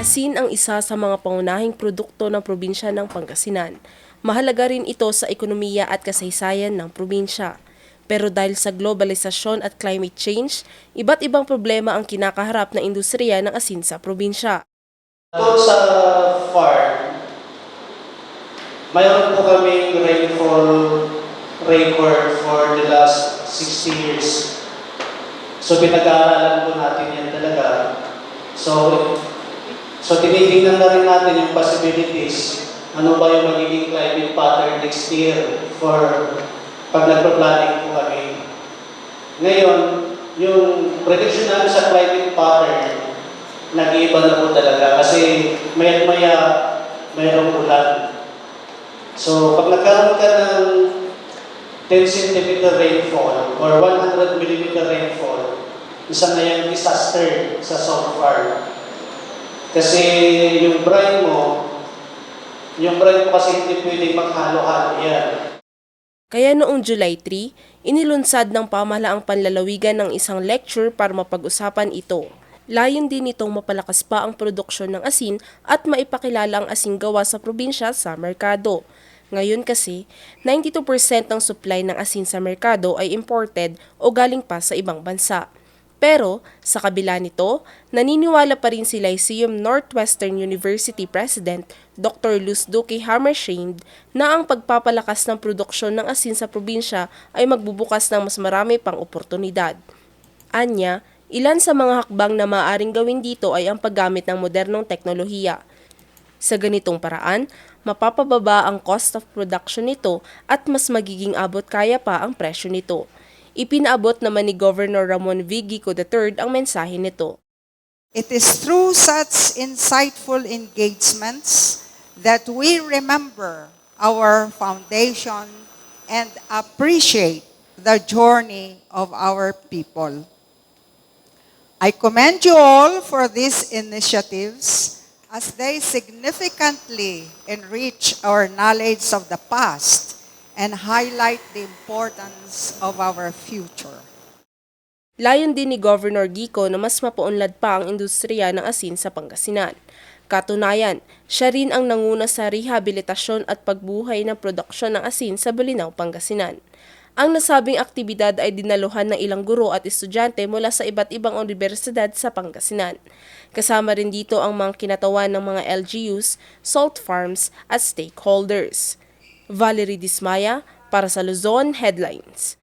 Asin ang isa sa mga pangunahing produkto ng probinsya ng Pangasinan. Mahalaga rin ito sa ekonomiya at kasaysayan ng probinsya. Pero dahil sa globalisasyon at climate change, iba't ibang problema ang kinakaharap ng industriya ng asin sa probinsya. Doon sa farm, mayroon po kaming rainfall record for the last 60 years. So pinag-aaralan po natin yan talaga. So, so tinitingnan na rin natin yung possibilities. Ano ba yung magiging climate pattern next year for pag nagpa-planning po kami. Ngayon, yung prediction namin sa climate pattern, nag-iiba na po talaga kasi maya maya mayroong ulan. So, pag nagkaroon ka ng 10 cm rainfall or 100 mm rainfall, isa na yung disaster sa salt farm. Kasi yung brine mo, yung brine mo kasi hindi pwedeng maghalo-halo yan. Kaya noong July 3, inilunsad ng pamahalaang panlalawigan ng isang lecture para mapag-usapan ito. Layon din nitong mapalakas pa ang produksyon ng asin at maipakilala ang asin gawa sa probinsya sa merkado. Ngayon kasi, 92% ng supply ng asin sa merkado ay imported o galing pa sa ibang bansa. Pero, sa kabila nito, naniniwala pa rin si Lyceum Northwestern University President Dr. Luz Duque Hammershaimd na ang pagpapalakas ng produksyon ng asin sa probinsya ay magbubukas ng mas marami pang oportunidad. Anya, ilan sa mga hakbang na maaaring gawin dito ay ang paggamit ng modernong teknolohiya. Sa ganitong paraan, mapapababa ang cost of production nito at mas magiging abot kaya pa ang presyo nito. Ipinaabot naman ni Governor Ramon V. Gico III ang mensahe nito. It is through such insightful engagements that we remember our foundation and appreciate the journey of our people. I commend you all for these initiatives as they significantly enrich our knowledge of the past and highlight the importance of our future. Layon din ni Governor Gico na mas mapaunlad pa ang industriya ng asin sa Pangasinan. Katunayan, siya rin ang nanguna sa rehabilitasyon at pagbuhay ng produksyon ng asin sa Bulinaw, Pangasinan. Ang nasabing aktibidad ay dinaluhan ng ilang guro at estudyante mula sa iba't ibang universidad sa Pangasinan. Kasama rin dito ang mga kinatawan ng mga LGUs, salt farms at stakeholders. Valerie Dismaya para sa Luzon Headlines.